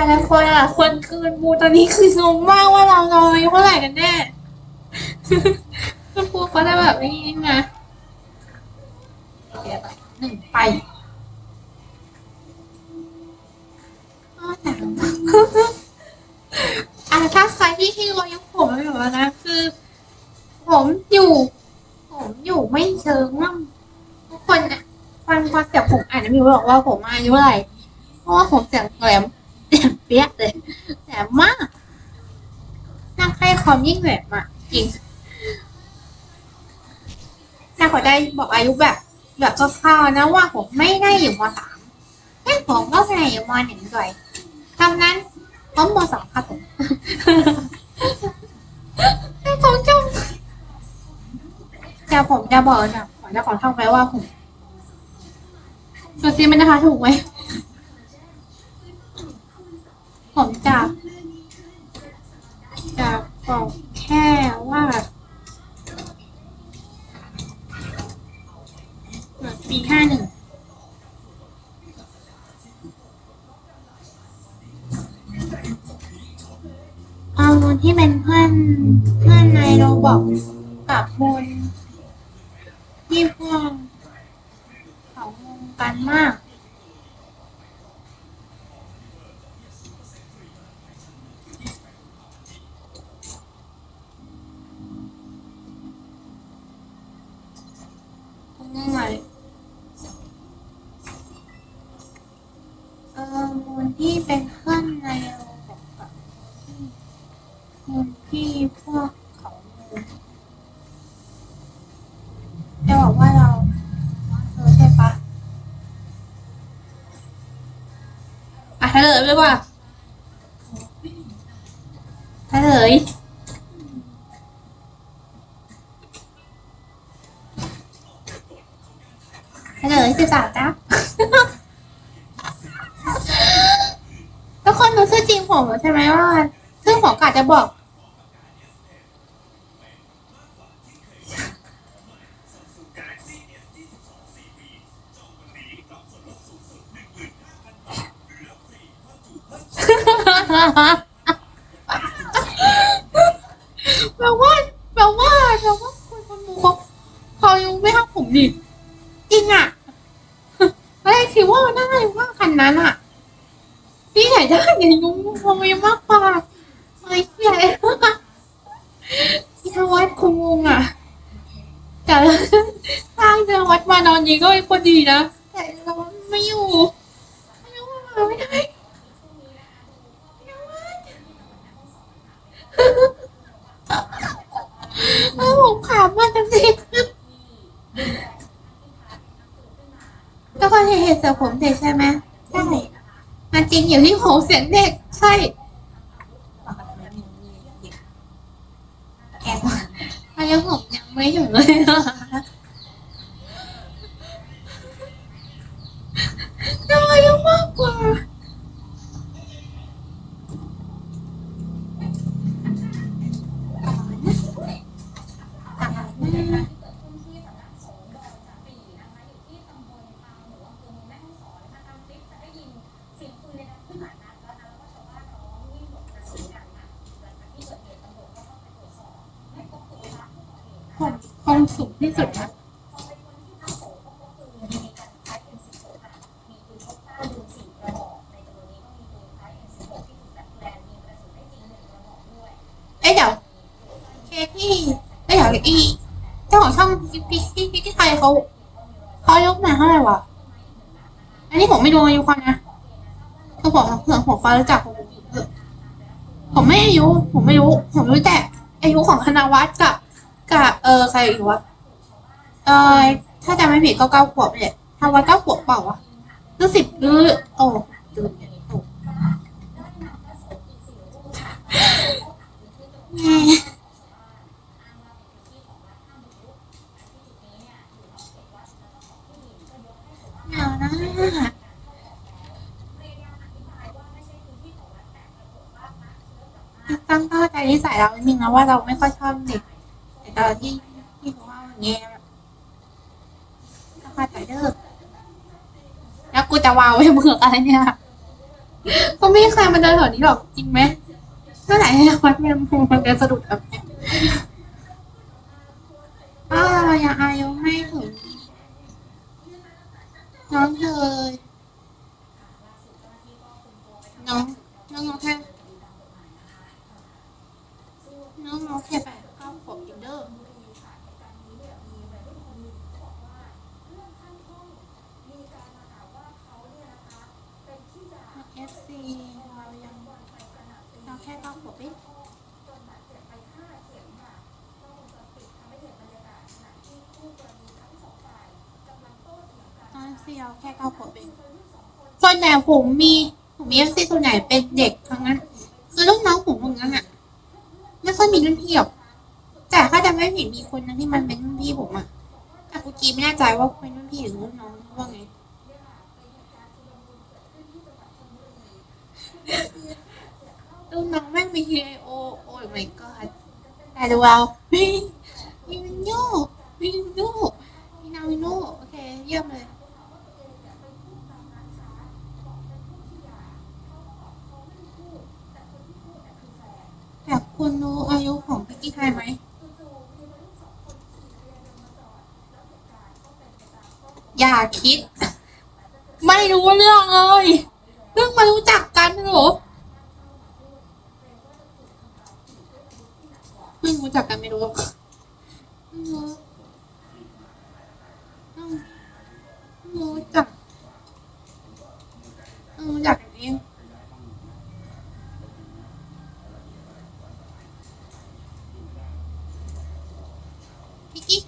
แต่ละคนอะคนคืนมูตอนนี้คืองงมากว่าเราเราอายุเท่าไหร่กันแน่คุณครูเขาจะแบบนี้นะหนึ่งไปอาวหนาวมากอะถ้าใครที่ที่รอยุผมไม่แบบว่นะคือ ผมอยู่ ผมอยู่ไม่เชิงว่าทุกคนอะฟังฟังเสียงผมอ่านมิวบอกว่าผมอายุเท่าไหร่เพราะว่าผมเสียงแหลม เปี้ยเลยแหลมากนั่งใกล้คอมยิ่งแหลมอะ จริงถ้าขอได้บอกอายุแบบ แบบคร่าวๆนะว่าผมไม่ได้อยู่มสามแค่ผมก็ไม่ได้อยู่มหนึ่งด้วยคำนั้นผมมสองครับผมให้ผมจงแต่ผมจะบอกนะผมจะขอท่องไว้ว่าผมดูซิมันนะคะถูกไหม ผมจะจะบอกแค่ว่าเกิดปีห้าหนึ่งเอามูลที่เป็นเพื่อนเพื่อนในโรบอกกับมูลที่พวกเขางงกันมาก ที่พวกเขามูลจะบอกว่าเราเธอใช่ปะอะเฉลยเลยว่าเฉลยเฉลยสิบสามจ้าทุกคนรู้ชื่อจริงผมใช่ไหมว่า ซึ่งผมกะจะบอก แปลว่าแปลว่าแปลว่าคนคนมูเขาเขายังไม่ห้ผมดิจริงอะเฮ้คิดว่ามันได้ว่าคันนั้นอะพี่ไหนได้เนี่ยยุ่งคงยังมากกว่าเฮ้ยใหญ่ที่ทวัดคงงงอะแต่สร้างเจอวัดมานอนยิงก็เป็นคนดีนะแต่เราไม่อยู่ไม่รู้ว่าไม่ได้ไม่ได้ เออผมขำมากจริงๆแล้วก็เห็นเสียงผมเด็กใช่ไหมใช่มันจริงอยู่ที่ผมเสียงเด็ก ใช่แอบอายุผมยังไม่ถึงเลย สูงที่สุดนะเอ้ยเดี๋ยวเคที่เอ้ยเดี๋ยวอีเจ้าของช่องพี่พี่พี่ที่ไทยเขาเขายกมาเท่าไหร่วะอันนี้ผมไม่รู้อายุเขานะคือผมเผื่อผมฟ้ารู้จักผมผมไม่อายุผมไม่รู้ ผมรู้แต่อายุของคณะวัฒน์กับ กับเออใครอีกวะเออถ้าจำไม่ผิดก็เก้าขวบเนี่ยทำวันเก้าขวบเปล่าวะหรือสิบหรือโอ้ลืมเนี่ยโอ้แม่เหงานะตั้งเข้าใจนิสัยเราจริงนะว่าเราไม่ค่อยชอบเด็ก แต่ตอที่ที่เขาว่าอย่างเงี้ยก็เข้าใจเด้อแล้วกูจะวาวไว้เบื่ออะไรเนี่ยก็ไม่มีใครมาเดินแถวนี้หรอกจริงไหมเมื่อไหร่ให้วัดแมมโมมันจะสะดุดแบบเนี้ยอ้าวเรายังอายุไม่ถึงน้องเธอ แค่เข้าขวบเอนเซียวแค่เข้าขวบเองส่วนใหญ่ผมมีผมมีเอฟซีส่วนใหญ่เป็นเด็กทั้งนั้น คือลูกน้องผมเหมือนกันอะไม่ค่อยมีรุ่นพี่หรอกแต่ถ้าจะไม่ผิดมีคนนึงที่มันเป็นรุ่นพี่ผมอะแต่กูกีไม่แน่ใจว่าเป็นรุ่นพี่หรือรุ่นน้องว่าไง รุ่นน้องแม่งมี TIO โอ้ my god แต่ดูเอามีมีวินโยมีวินโยมีนาวินโยโอเค เยี่ยมเลยแต่คุณรู้อายุของพิกกี้ไทยไหมอย่าคิด ไม่รู้เรื่องเลย เพิ่งมารู้จักกันหรอ เพิ่งรู้จักกันไม่รู้ไม่รู้ไม่รู้จักเพิ่งรู้จักกันเองพี่กิ๊ก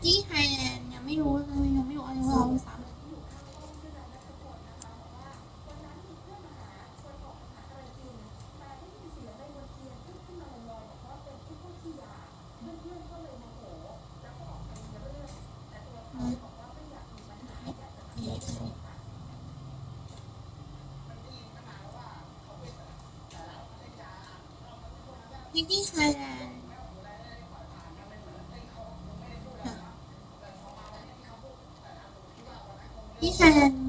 พี่ไฮแลนด์ยังไม่รู้เลยยังไม่รู้อายุเราด้วยซ้ำ พิตี้ไทยแลนด์พี่ไทยแลนด์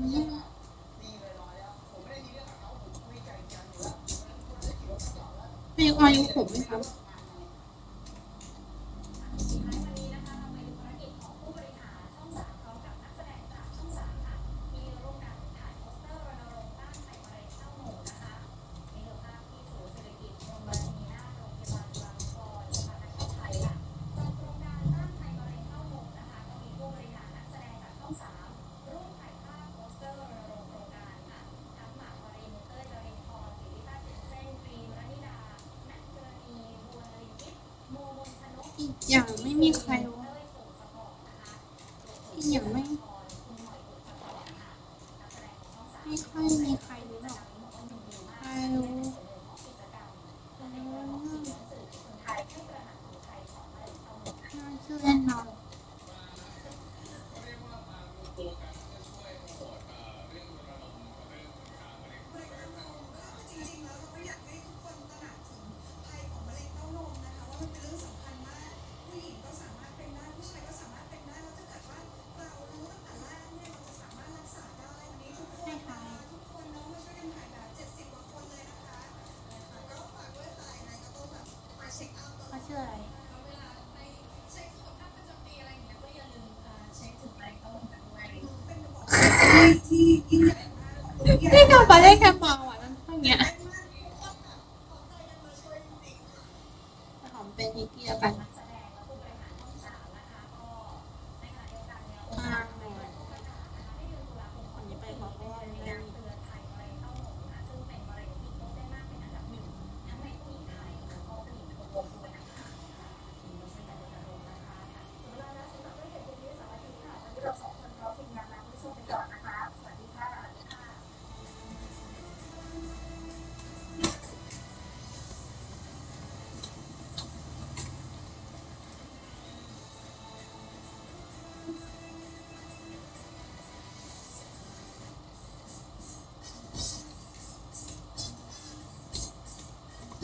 อย่างไม่มีใครวะอีกอย่างไม่ ไม่ค่อยมีใคร นี่กของตัวใหญ่ได้กลับมาได้แค่มาว่ะนั่นเท่านี้หอมเป็นนิกกี้แล้วกัน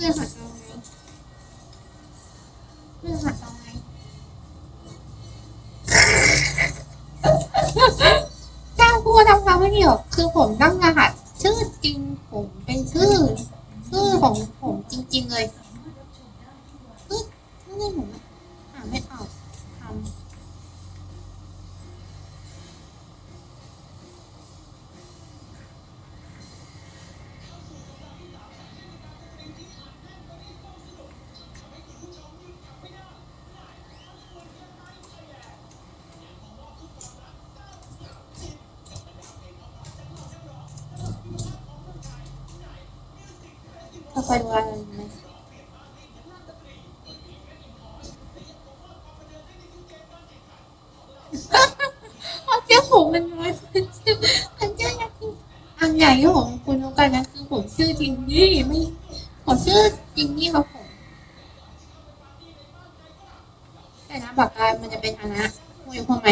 พื่หัดเอาไงเพื่อหัดเอาจ้างผู้ทำควาไม่ดีหรอคือผมตั้งรหัสชื่อจริงผมเป็นชื่อชื่อของผมจริง ๆ เลยชื่อชื่อผมอ่านไม่ออก ไรไหมเอาเจ้าผมมันน้อยมันชื่อมันชื่อยักษ์อันใหญ่ของคุณแล้กันนะคือผมชื่อจินนี่ไม่ผมชื่อจินนี่ครับผมแต่นะปากกามันจะเป็นอันนะคุยพอไหม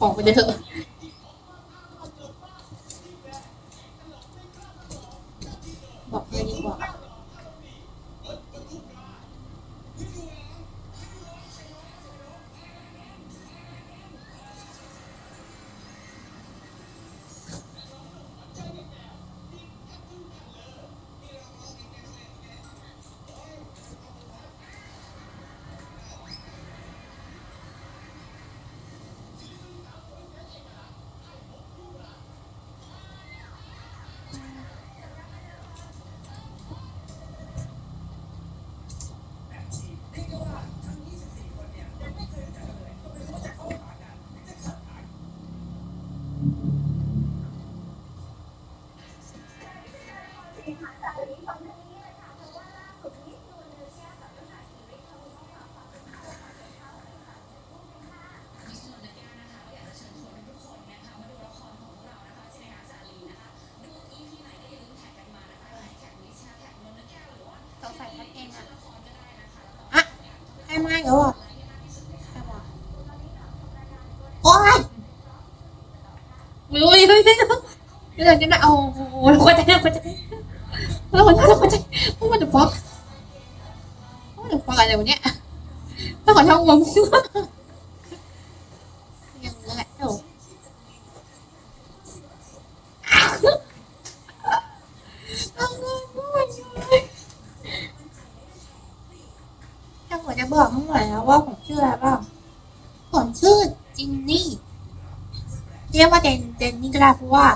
บอกไปเถอะบอก แล้วอะโอ๊ยอุ้ยเฮ้ยเฮ้ยเดี๋ยวจะมาเอาโอ้ยหัวใจหัวใจแล้วหัวใจหัวใจว่าจะฟอกว่าจะฟอกอะไรวะเนี่ยต้องขอช่องงงยังไงเอ้าเอาเงินด้วยเลย ถ้าผมจะ บอกทั้งหมดแล้วว่าผมชื่ออะไรบ้างผมชื่อจินนี่ เรียกว่าเจนเจนนี่ก็ได้เพราะว่า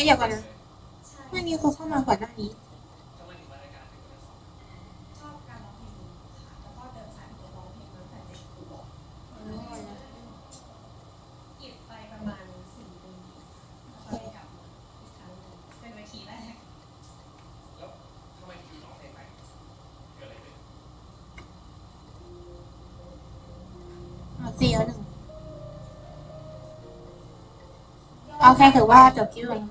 ครับเอ๊ะเดี๋ยวก่อนนะไม่มีคนเข้ามาก่อนหน้านี้ทำไมถึงมารายการถึงจะสอนชอบการร้องเพลงค่ะแล้วก็เดินสายกวดร้องเพลงมาตั้งแต่เด็กขวบหยุดไปประมาณสี่ปีไปกับอีกครั้งหนึ่งเป็นเวทีแรกแล้วทำไมคิวสองถึงใหม่เกิดอะไรขึ้นอ๋อสี่แล้วหนึ่งโอเคถือว่าจบคลิปลง